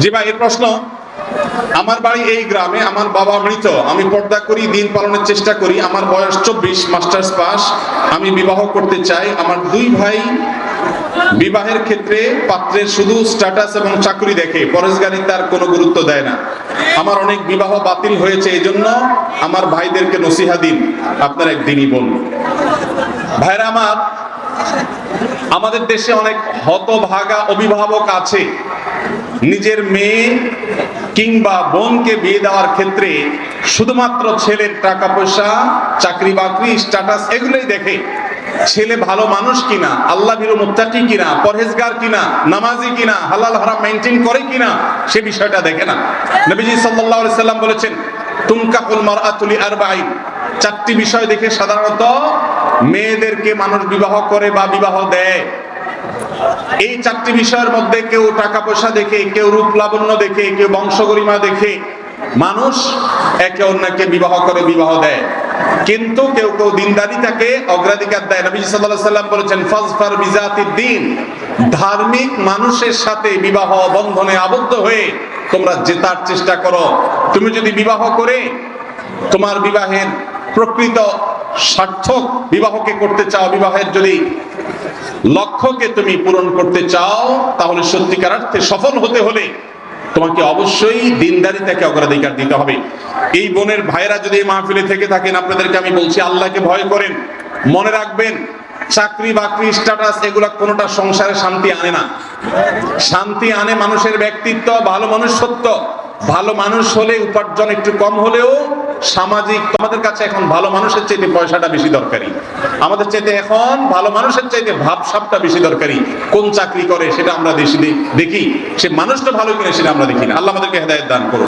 জি ভাই এর প্রশ্ন। আমার বাড়ি এই গ্রামে, আমার বাবা মৃত। আমি পর্দা করি, দিন পালনের চেষ্টা করি। আমার বয়স চব্বিশ, মাস্টার্স পাস। আমি বিবাহ করতে চাই। আমার দুই ভাই বিবাহের ক্ষেত্রে পাত্রের শুধু স্ট্যাটাস এবং চাকরি দেখে। পরেশগারি তার কোনো গুরুত্ব দেয় না। আমার অনেক বিবাহ বাতিল হয়েছে এই জন্য আমার ভাইদেরকে নসিহা দিন। আপনার একদিনই বলুন। ভাইরা আমার, আমাদের দেশে অনেক হতভাগা অভিভাবক আছে। নিজের মেয়ে কিংবা বোনকে বিয়ে দেওয়ার ক্ষেত্রে শুধুমাত্র ছেলের টাকা পয়সা, চাকরি বাকরি স্ট্যাটাস এগুলোই দেখে ছেলে ভালো মানুষ কিনা, আল্লাহ বিরু মুত্তাকি কিনা, পরহেজগার কিনা, নামাজি কিনা, হালাল হারাম মেনটেন করে কিনা, সে বিষয়টা দেখে না। নবীজি সাল্লাল্লাহু সাল্লাম বলেছেন তুমকাকুল মারআতুলি আরবাঈন চারটি বিষয় দেখে সাধারণত মেয়েদেরকে মানুষ বিবাহ করে বা বিবাহ দেয়। এই চারটি বিষয়ের মধ্যে কেউ টাকা পয়সা দেখে, কেউ রূপ লাবণ্য দেখে, কেউ বংশগরিমা দেখে মানুষ একে অন্যকে বিবাহ করে বিবাহ দেয়। কিন্তু কেউ কেউ দিনদারিতাকে অগ্রাধিকার দেয়। নবী সাল্লাল্লাহু আলাইহি সাল্লাম বলেছেন, ফাজফার বিজাতিদ দিন ধার্মিক মানুষের সাথে বিবাহ বন্ধনে আবদ্ধ হয়ে তোমরা জেতার চেষ্টা করো। তুমি যদি বিবাহ করে তোমার বিবাহের প্রকৃত সার্থক বিবাহকে করতে চাও, বিবাহের যদি লক্ষ্যকে তুমি পূরণ করতে চাও, তাহলে সত্যিকার অর্থে সফল হতে হলে তোমাকে অবশ্যই দিনদারিতাকে অগ্রাধিকার দিতে হবে। এই বোনের ভাইরা যদি এই মাহফিলে থেকে থাকেন, আপনাদেরকে আমি বলছি, আল্লাহকে ভয় করেন, মনে রাখবেন, চাকরি, বাকরি স্ট্যাটাস এগুলা কোনোটা সংসারে শান্তি আনে না। শান্তি আনে মানুষের ব্যক্তিত্ব, ভালো মানুষ সত্য। ভালো মানুষ হলে, উপার্জন একটু কম হলেও সামাজিক, তোমাদের কাছে এখন ভালো মানুষের চাইতে পয়সাটা বেশি দরকারি। আমাদের চাইতে এখন ভালো মানুষের চাইতে ভাবসাবটা বেশি দরকারি। কোন চাকরি করে সেটা আমরা দেশি দেখি। সে মানুষটা ভালো কিনা সেটা আমরা দেখি না। আল্লাহ আমাদেরকে হেদায়ত দান করুন।